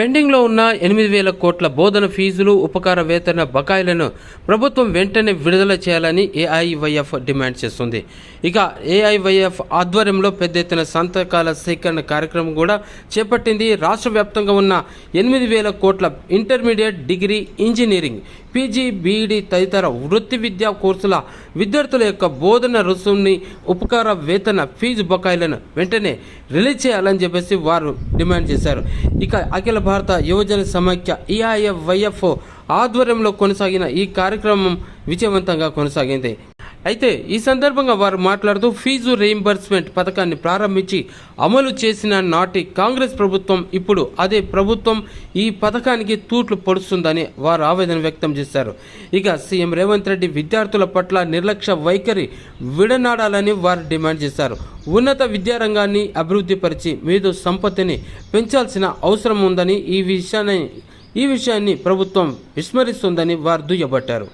పెండింగ్లో ఉన్న ఎనిమిది వేల కోట్ల బోధన ఫీజులు ఉపకార వేతన బకాయిలను ప్రభుత్వం వెంటనే విడుదల చేయాలని ఏఐవైఎఫ్ డిమాండ్ చేస్తుంది. ఇక ఏఐవైఎఫ్ ఆధ్వర్యంలో పెద్ద ఎత్తున సంతకాల సేకరణ కార్యక్రమం కూడా చేపట్టింది. రాష్ట్ర వ్యాప్తంగా ఉన్న ఎనిమిది వేల కోట్ల intermediate degree engineering PG B Ed తదితర వృత్తి విద్యా కోర్సుల విద్యార్థుల యొక్క బోధన రుసుంని ఉపకార వేతన ఫీజు బకాయిలను వెంటనే రిలీజ్ చేయాలని చెప్పేసి వారు డిమాండ్ చేశారు. ఇక అఖిల భారత యువజన సమైక్య ఈఐఎఫ్వైఎఫ్ ఆధ్వర్యంలో కొనసాగిన ఈ కార్యక్రమం విజయవంతంగా కొనసాగింది. అయితే ఈ సందర్భంగా వారు మాట్లాడుతూ ఫీజు రీయింబర్స్మెంట్ పథకాన్ని ప్రారంభించి అమలు చేసిన నాటి కాంగ్రెస్ ప్రభుత్వం ఇప్పుడు అదే ప్రభుత్వం ఈ పథకానికి తూట్లు పొడుస్తుందని వారు ఆవేదన వ్యక్తం చేశారు. ఇక సీఎం రేవంత్ రెడ్డి విద్యార్థుల పట్ల నిర్లక్ష్య వైఖరి విడనాడాలని వారు డిమాండ్ చేశారు. ఉన్నత విద్యారంగాన్ని అభివృద్ధిపరిచి మేధో సంపత్తిని పెంచాల్సిన అవసరం ఉందని ఈ విషయాన్ని ఈ విషయాన్ని ప్రభుత్వం విస్మరిస్తుందని వారు దుయ్యబట్టారు.